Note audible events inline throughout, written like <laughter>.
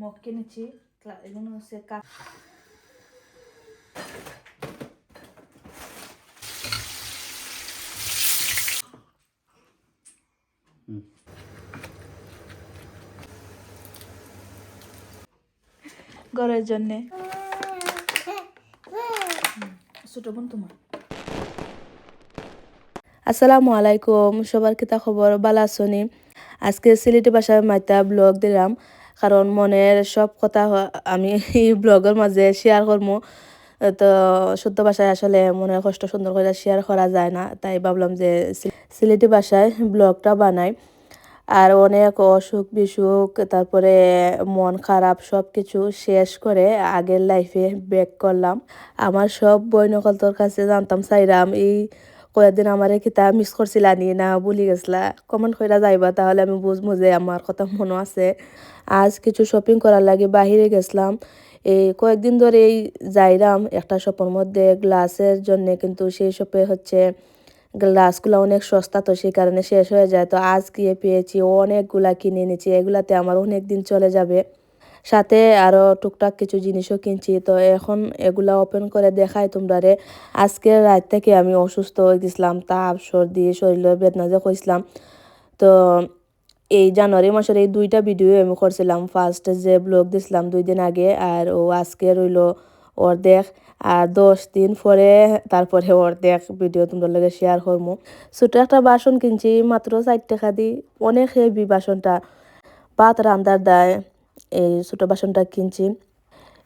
Mug কিনেছি এগুলো হচ্ছে ঘরের জন্যে। ছোট বোন তোমার। আসসালামু আলাইকুম, সবার কিতা খবর? বালা আজকে সিলেটি ভাষায় মাইতা ব্লগ দিলাম। কারণ মনের সব কথা আমি এই ব্লগের মাঝে শেয়ার করব তো শুদ্ধ ভাষায় আসলে মনের কষ্ট সুন্দর করে শেয়ার করা যায় না। তাই ভাবলাম যে সিলেটি ভাষায় ব্লগটা বানাই। আর অনেক অসুখ বিসুখ, তারপরে মন খারাপ সব কিছু শেষ করে আগের লাইফে ব্যাক করলাম। আমার সব বই নকল তোর কাছে জানতাম চাইরাম এই কয়েকদিন আমার কিতা মিস করছিলা নি? না, ভুলি গেছিলা। কমেন্ট কইরা যাইবা, তাহলে আমি বুঝব যে আমার কথা মনে আছে। আজ কিছু শপিং করার লাগে বাহিরে গেছিলাম। এই কয়েকদিন ধরে এই যাইরাম একটা শপের মধ্যে গ্লাসের জন্য, কিন্তু সেই শপে হচ্ছে গ্লাসগুলো অনেক সস্তা তো সেই কারণে শেষ হয়ে যায়। তো আজ গিয়ে পেয়েছি, অনেকগুলা কিনে নিয়েছি এগুলাতে আমার অনেক দিন চলে যাবে। সাথে আরও টুকটাক কিছু জিনিসও কিনছি। তো এখন এগুলা ওপেন করে দেখাই তোমরা রে। আজকে রাত থেকে আমি অসুস্থ হয়ে গেছিলাম তাপ সর্দি, শরীরের বেদনা যে কইছিলাম। তো এই জানুয়ারি মাসের এই দুইটা ভিডিও আমি করছিলাম। ফার্স্ট যে ব্লগ দিছিলাম দুই দিন আগে, আর ও আজকে রইল অর্ধেক। আর দশ দিন পরে তারপরে অর্ধেক ভিডিও তোমাদের লগে শেয়ার করব ছোটো একটা বাসন কিনছি, মাত্র ষাট টাকা দি। অনেক হেভি বাসনটা। ভাত রান্দার দায় এই ছোটো বাসনটা কিনছি।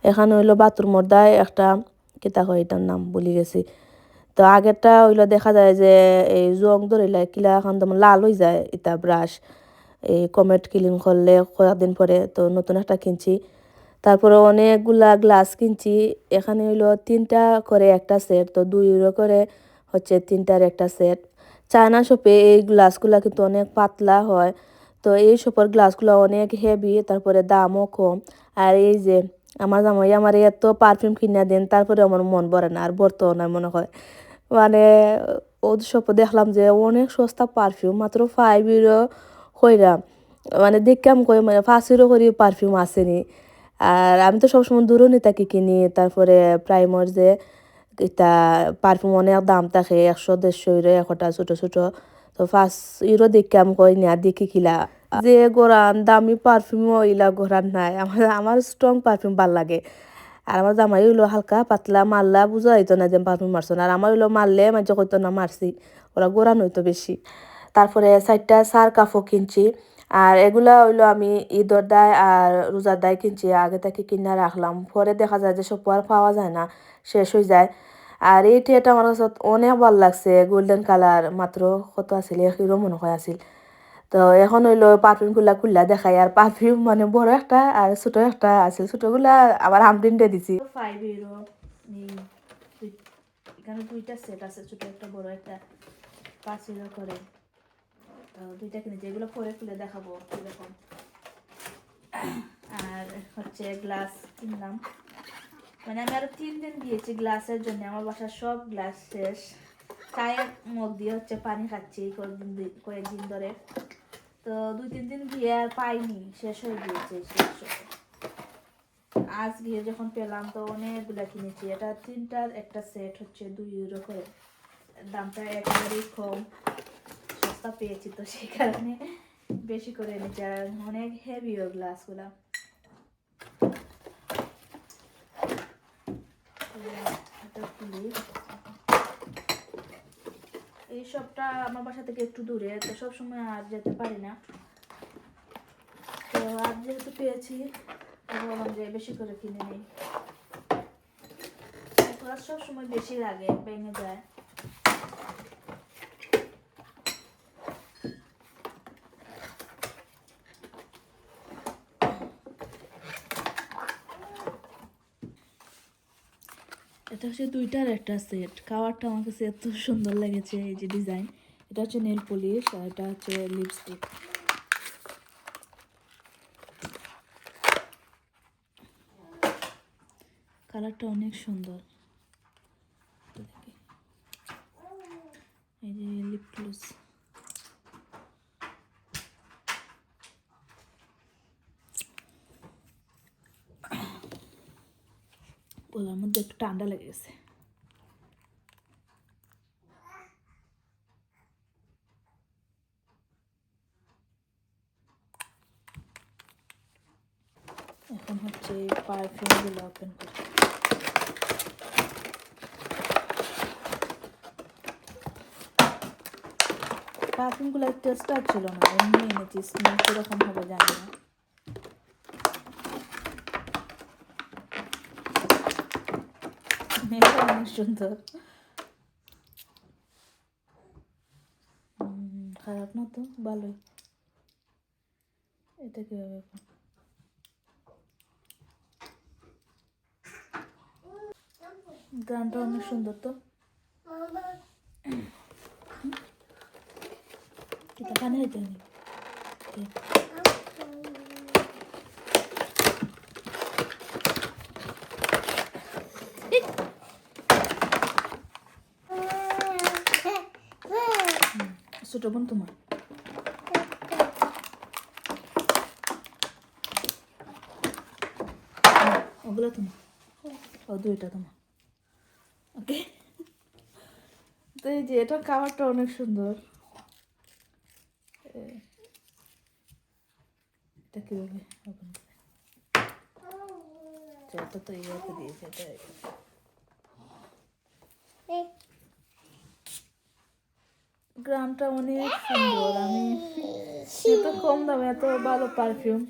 এখানে হইল বাথরুমের দায়, একটা কিতা হয় এটার নাম বলি গেছি। তো আগেরটা হইল দেখা যায় যে এই জং ধরিলে কিলা এখন তেমন লাল হয়ে যায় এটা ব্রাশ এই কমেট ক্লিন করলে কয়েকদিন পরে তো নতুন একটা কিনছি। তারপরে অনেকগুলা গ্লাস কিনছি। এখানে হইল তিনটা করে একটা সেট, তো দুই ইউরো করে হচ্ছে তিনটার একটা সেট। চায়না শপে এই গ্লাসগুলা কিন্তু অনেক পাতলা হয়, তো এই শপের গ্লাসগুলো অনেক হেভি তারপরে দামও কম। আর এই যে আমার জামাই আমার এত পারফিউম কিনে দেন, তারপরে আমার মন ভরে না, আর ভরতো না মনে হয়। মানে ওদের শপে দেখলাম যে অনেক সস্তা পারফিউম মাত্র ফাইভ ইউরো কইরা মানে দেখলাম কই মানে ইউরো করে পারফিউম আসেনি। আর আমি তো সবসময় দূরও থাকি কিনি, তারপরে প্রাইমর যে এটা পারফিউম অনেক দাম থাকে, একশো, দেড়শো ইউরো একটা ছোটো ছোটো। তো ফার্স্ট ইউরো দেখে আমি কই, না, দেখি কিলা। যে গোরান দামি পারফিউম ইলা গোরান নাই, আমার আমার স্ট্রং পারফিউম ভালো লাগে। আর আমার জামাই হইল হালকা, পাতলা মারলা বুঝা হইতো না যে পারফিউম মারছো আর আমার হইল মারলে মাঝে কইতো না মারছি, ওরা গোরান হইতো বেশি। তারপরে চারটা সার কাপড় কিনছি। আর এগুলা হইল আমি ঈদর দায় আর রোজার দায় কিনছি, আগে থেকে কিনে রাখলাম। পরে দেখা যায় যে সব আর পাওয়া যায় না, শেষ হয়ে যায়। আর এই টিয়াটা আমার কাছে অনেক ভালো লাগছে গোল্ডেন কালার মাত্র কত এক হিরো মনে হয় আছিল। তো এখন হইল পারফিউমগুলা খুললা দেখাই, আর পারফিউম মানে বড় একটা আর ছোট একটা আছে ছোটগুলা আবার আমদিনটা দিছি। ফাইভ দুই- এখানে দুইটা সেট আছে, ছোট একটা, বড় একটা। পাঁচ ইউরো করে। দুইটা কিনেছি এগুলো পরে খুলে দেখাবো কীরকম। আর হচ্ছে গ্লাস কিনলাম। মানে আমি আরও তিন দিন দিয়েছি গ্লাসের জন্য, আমার বাসার সব গ্লাস শেষ। চায়ের মগ দিয়ে হচ্ছে পানি খাচ্ছি কয়েকদিন কয়েকদিন ধরে। তো দুই, তিন দিন গিয়ে আর পাইনি, শেষ হয়ে গিয়েছে, শেষ আজ গিয়ে যখন পেলাম তো অনেকগুলা কিনেছি, এটা তিনটার একটা সেট হচ্ছে দুই ইউরো করে। দামটা একেবারেই কম। সস্তা পেয়েছি তো সেই কারণে বেশি করে এনেছি। আর অনেক হেভিও গ্লাসগুলা এটা খুলি। এই সবটা আমার বাসা থেকে একটু দূরে, তো সবসময় আর যেতে পারি না। তো আর যেহেতু পেয়েছি, ভাবলাম যে বেশি করে কিনে নিই। সব সময় বেশি লাগে, ভেঙে যায়। হচ্ছে দুইটার একটা সেট কাওয়ারটা আমার কাছে এত সুন্দর লেগেছে, এই যে ডিজাইন এটা হচ্ছে নেল পলিশ আর এটা হচ্ছে লিপস্টিক কালারটা অনেক সুন্দর। এই যে লিপ গ্লস গলার মধ্যে একটু ঠান্ডা লেগে গেছে। এখন হচ্ছে পারফিউমগুলো ওপেন করি পারফিউমগুলোর টেস্টটা ছিল না, এমনি এনেছি স্মেল হবে জানি না। এটা অনেক সুন্দর খারাপ না তো? ভালোই। এটা কীভাবে গানটা অনেক সুন্দর তো। এটা কানে হইতে নি ছোট বোন তোমার। ওগুলো তোমার। ও দুইটা তোমার। ওকে। তো এই যে এটা খাবারটা অনেক সুন্দর। এটা কীভাবে আচ্ছা, এটা তো ইয়াকে দিয়েছে এটা গ্রামটা অনেক সুন্দর, আমি এত কম দামে, এত ভালো পারফিউম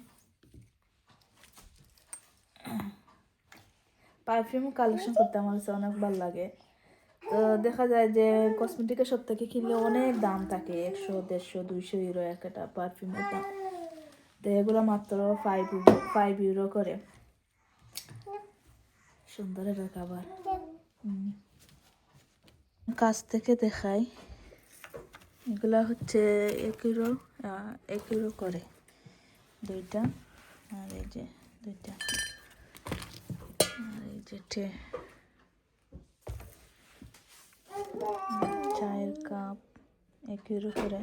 পারফিউম কালেকশন করতে আমার কাছে অনেক ভালো লাগে। তো দেখা যায় যে কসমেটিকের সব থেকে কিনলে অনেক দাম থাকে, একশো, দেড়শো, দুইশো ইউরো একটা পারফিউমের দাম। তো এগুলো মাত্র ফাইভ ইউরো ফাইভ ইউরো করে। সুন্দর এটা খাবার। কাছ থেকে দেখাই। এগুলা হচ্ছে এক আহ, এক ইউরো করে। দুইটা আর এই যে দুইটা। আর এই যে টে চায়ের কাপ এক ইউরো করে।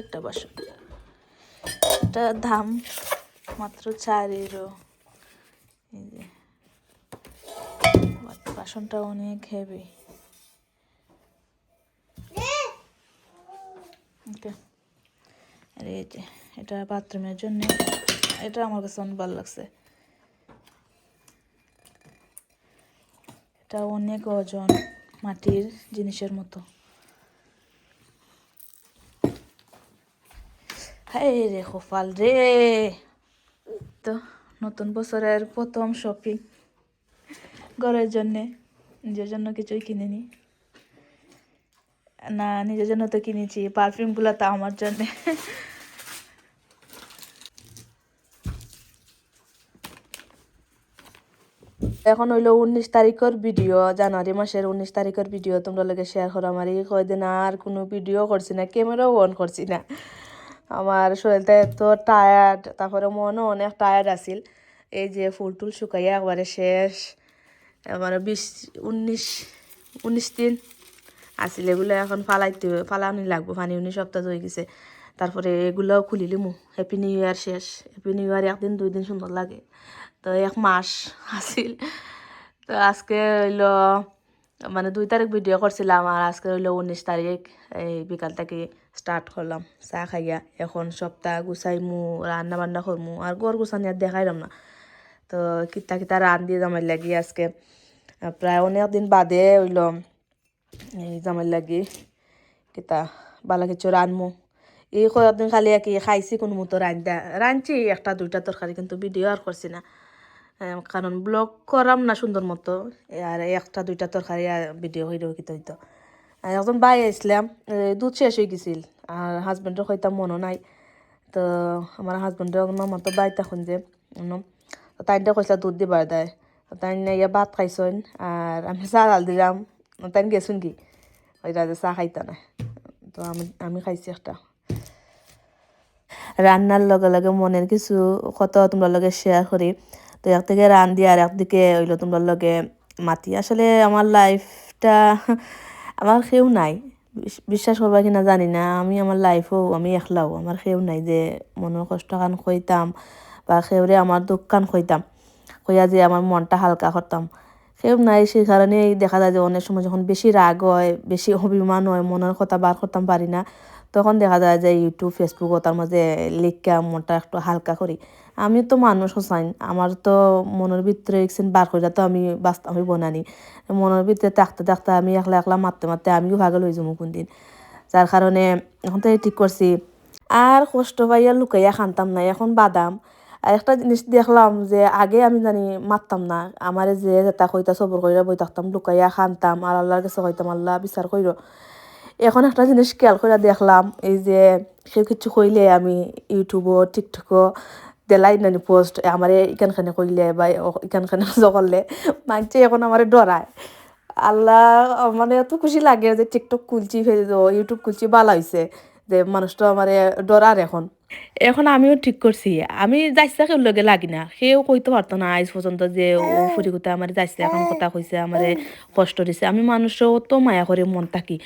একটা বাসন। এটা দাম মাত্র চার ইউরো এই যে বাট বাসনটা অনেক হেভি এটা বাথরুমের জন্য, এটা আমার কাছে অনেক ভালো লাগছে। এটা অনেক ওজন মাটির জিনিসের মতো। হাই রে খোফাল রে! তো নতুন বছরের প্রথম শপিং ঘরের জন্যে। নিজের জন্য কিছুই কিনিনি। না, নিজের জন্য তো কিনেছি পারফিউমগুলো তো আমার জন্যে। এখন হইল উনিশ তারিখের ভিডিও জানুয়ারি মাসের উনিশ তারিখের ভিডিও তোমরা লগে শেয়ার করো আমার। এই কয়দিন আর কোনো ভিডিও করছি না ক্যামেরাও অন করছি না। আমার শরীরটা এত টায়ার্ড তারপরে মনও অনেক টায়ার্ড আছিল। এই যে ফুল টুল শুকাইয়া একবারে শেষ। মানে বিশ, উনিশ উনিশ দিন আছিল এগুলো এখন ফালাইতে, ফালানি লাগবো পানি উনিশ সপ্তাহ হয়ে গেছে। তারপরে এগুলোও খুলিলিমু হ্যাপি নিউ ইয়ার শেষ। হ্যাপি নিউ ইয়ার একদিন, দুই দিন সুন্দর লাগে। তো এক মাস <laughs> আছিল। তো আজকে হইল মানে দুই তারিখ ভিডিও করছিলাম আর আজকে হইল উনিশ তারিখ। এই বিকাল থেকে স্টার্ট করলাম। চা খাইয়া এখন সপ্তাহ গুছাইমু রান্না বান্না করমু। আর গড় গুছানি আর দেখাইলাম না। তো কিতা কিতা রান দিয়ে জামাই লাগি আজকে প্রায় অনেক দিন বাদে হইল, এই জামাই লাগি কিতা বালা কিছু রানমু এই কয়েকদিন খালি কি খাইছি কোনো মতো রান্দা রাঁধছি একটা দুইটা তরকারি কিন্তু ভিডিও আর করছি না। কারণ ব্লগ করাম না সুন্দর মতো আর একটা দুইটা তরকারি ভিডিও হইলেও হইতে। হইতো একজন বাই আসলাম দুধ শেষ হয়ে গেছিল আর হাজবেন্ডের হয়তো মনও নাই। তো আমার হাজবেন্ডের মামা তো বাই তখন যে তাইনটা কইসলা দুধ দিবার দেয় তাই ইয়া ভাত খাইছন। আর আমি চা ডাল দিলাম তাই গেছুন কি? ওইটা যে চা খাইতা না তো আমি আমি খাইছি একটা। রান্নার লগে লগে মনের কিছু কত তোমরা লগে শেয়ার করি তো এক থেকে রান দিয়ে আর একদিকে হইল তোমরা লগে মাতি। আসলে আমার লাইফটা আমার কেউ নাই। বিশ্বাস করবা কিনা জানি না, আমি আমার লাইফেও আমি একলাও আমার সেও নাই যে মনের কষ্ট কান কইতাম বা সেওরে আমার দোকান কান কইতাম কইয়া যে আমার মনটা হালকা করতাম সেও নাই সেই কারণেই দেখা যায় যে অনেক সময় যখন বেশি রাগ হয় বেশি অভিমান হয় মনের কথা বার করতাম পারি না, তখন দেখা যায় যে ইউটিউব ফেসবুক তার মাঝে লিখা মনটা একটু হালকা করি আমি তো মানুষ হোসাইন আমার তো মনের ভিতরে একদিন বার করে তো আমি বাস্তব আমি বনানি। মনের ভিতরে থাকতে থাকতে আমি একলা একলা মারতে মারতে আমিও ভাগল হয়ে যাব কোনদিন। যার কারণে এখন তো ঠিক করছি আর কষ্ট পাইয়া লুকাইয়া খানতাম না এখন বাদাম। আর একটা জিনিস দেখলাম যে আগে আমি জানি মারতাম না। আমার যে যেটা কইতা সবর কইরা বই থাকতাম, লুকাইয়া খানতাম আর আল্লাহর কাছে কইতাম, আল্লাহ বিচার কইর। এখন একটা জিনিস খেয়াল করে দেখলাম, এই যে কেউ কিছু কইলে আমি ইউটিউবও, টিকটকও দেলাই নানি পোস্ট আমার ইকানখানে কইলে বা ইকানখানে <laughs> করলে মানছে এখন আমার ডরায়। আল্লাহ মানে এত খুশি লাগে যে টিকটক খুলছি ইউটিউব খুলছি ভালো হয়েছে যে মানুষটা আমার ডরার এখন। এখন আমিও ঠিক করছি। আমি যাইছে কেউ লগে লাগি না। সেও কইতে পারতো না আজ পর্যন্ত যে ও ফুরি কথা আমার যাইছে এখন কথা কইছে আমার কষ্ট দিছে। আমি মানুষও অত মায়া করে মন থাকি।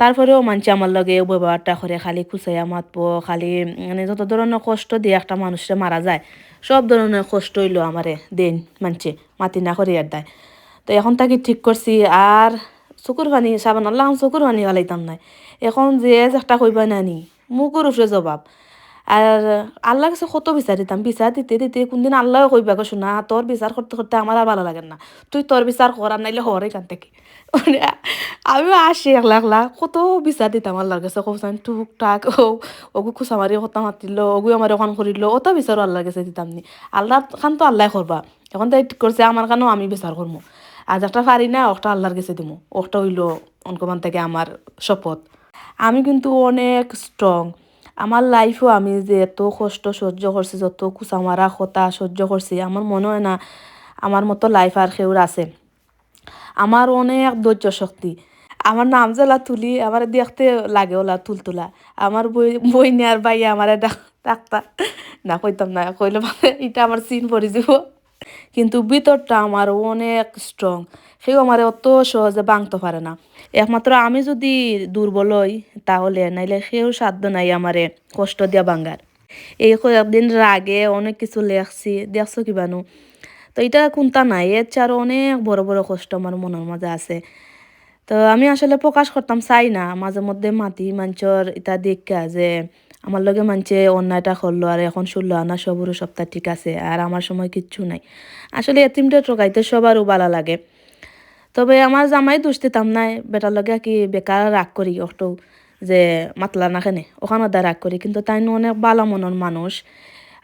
তারপরেও মানছে আমার লগে ব্যবহারটা করে খালি খুচাইয়া মাতবো খালি মানে যত ধরনের কষ্ট দিয়ে একটা মানুষে মারা যায় সব ধরনের কষ্ট হইল আমারে দেন মানছে মাতি না করে আর দেয়। তো এখন তাকে ঠিক করছি আর চকুর পানি সাবান আল্লাহ চকুর পানি গালাইতাম নাই। এখন যে একটা কইবা নানি মুখের উপরে জবাব। আর আল্লাহ কাছে কত বিচার দিতাম? বিচার দিতে দিতে কোনদিন আল্লাহ কইবা গো শোনা তোর বিচার করতে করতে আমার আর ভালো লাগে না। তুই তোর বিচার কর, আর নাইলে হর এখান থেকে। <laughs> মানে আমিও আসি একলা একলা, কত বিচার দিতাম আল্লাহর কাছে। কৌসান টুকটাক, ও, ওগু খুশা মারি কথা মাতিল ওগু আমার ওখান করিল, অত বিচারও আল্লাহর কাছে দিতাম নি। আল্লাহ খান তো আল্লাহ করবা। এখন তাই করছে, আমার কানেও আমি বিচার করব আজ একটা পারি না, ওটা আল্লাহর কাছে দিমু। ওটা হইল অনকমান থেকে আমার শপথ। আমি কিন্তু অনেক স্ট্রং আমার লাইফেও আমি যে এত কষ্ট সহ্য করছি, যত কুচা মারা কথা সহ্য করছি, আমার মনে হয় না আমার মতো লাইফ আর কেউর আছে। আমার অনেক ধৈর্য শক্তি। আমার নাম জেলা তুলি আমার দেখতে লাগে ওলা তুলতুলা আমার বই বই নেয়ার বাইয়ে আমার ডাক্তার না, কইতাম না, কইলে মানে এটা আমার সিন পড়ে যাব। কিন্তু ভিতরটা আমার অনেক স্ট্রং সেও আমার অত সহজে ভাঙতে পারে না। একমাত্র আমি যদি দুর্বল হই তাহলে, নাইলে সেও সাধ্য নাই আমারে কষ্ট দিয়া ভাঙ্গার। এই কয়েকদিন রাগে অনেক কিছু লেখছি, দেখছ কিবানু তো এটা কোনটা নাই, এর চেয়ে আরও অনেক বড় বড় কষ্ট আমার মনের মাঝে আছে। তো আমি আসলে প্রকাশ করতাম চাই না, মাঝে মধ্যে মাতি মাঞ্চর এটা দেখা যে আমার লগে মানছে অন্যায়টা করল, আর এখন শুনলো, আনা সবরও সপ্তাহ ঠিক আছে, আর আমার সময় কিচ্ছু নাই। আসলে এতিমটা ঠকাইতে সবারও ভালো লাগে। তবে আমার জামাই দোষ দিতাম নাই বেটার লগে কি বেকার রাগ করি অটো, যে মাতলা না খেনে ওখানে দা রাগ করি, কিন্তু তাই অনেক বালা মনের মানুষ।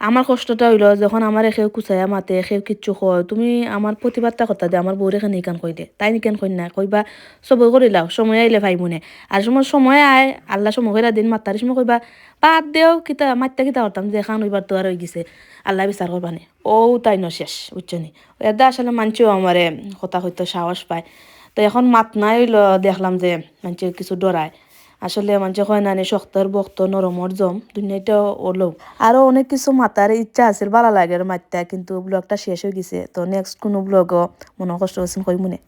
আমার কষ্টটা হইল যখন আমার এখেও কুচাইয়া মাতে এখেও কিচ্ছু কয়, তুমি আমার প্রতিবাদটা কথা দে আমার বউরে খানি ইকান কই দে তাই নিকেন কই না কইবা সবই করিলাও সময় আইলে ভাই মনে আর সময় সময় আয়, আল্লাহ সময় কইরা দিন, মাত্তার সময় কইবা, বাদ দেও, কিতা মাত্তা কিতা করতাম যে খান হইবার তো আর হয়ে গেছে। আল্লাহ বিচার করবানে ও তাই ন শেষ বুঝছনি এদা আসলে মানছেও আমারে, কথা হয়তো সাহস পায়। তো এখন মাত নাই হইল, দেখলাম যে মানছে কিছু ডরায়। আসলে আমার যখন নানি শক্তর বক্ত নরমর জম দুনিয়াটা ওলো। আরও অনেক কিছু মাতার ইচ্ছা আছে, ভালো লাগে মাত্রা কিন্তু ব্লগটা শেষ হয়ে গেছে। তো নেক্সট কোনো ব্লগও মনে কষ্ট হয়েছে কই মনে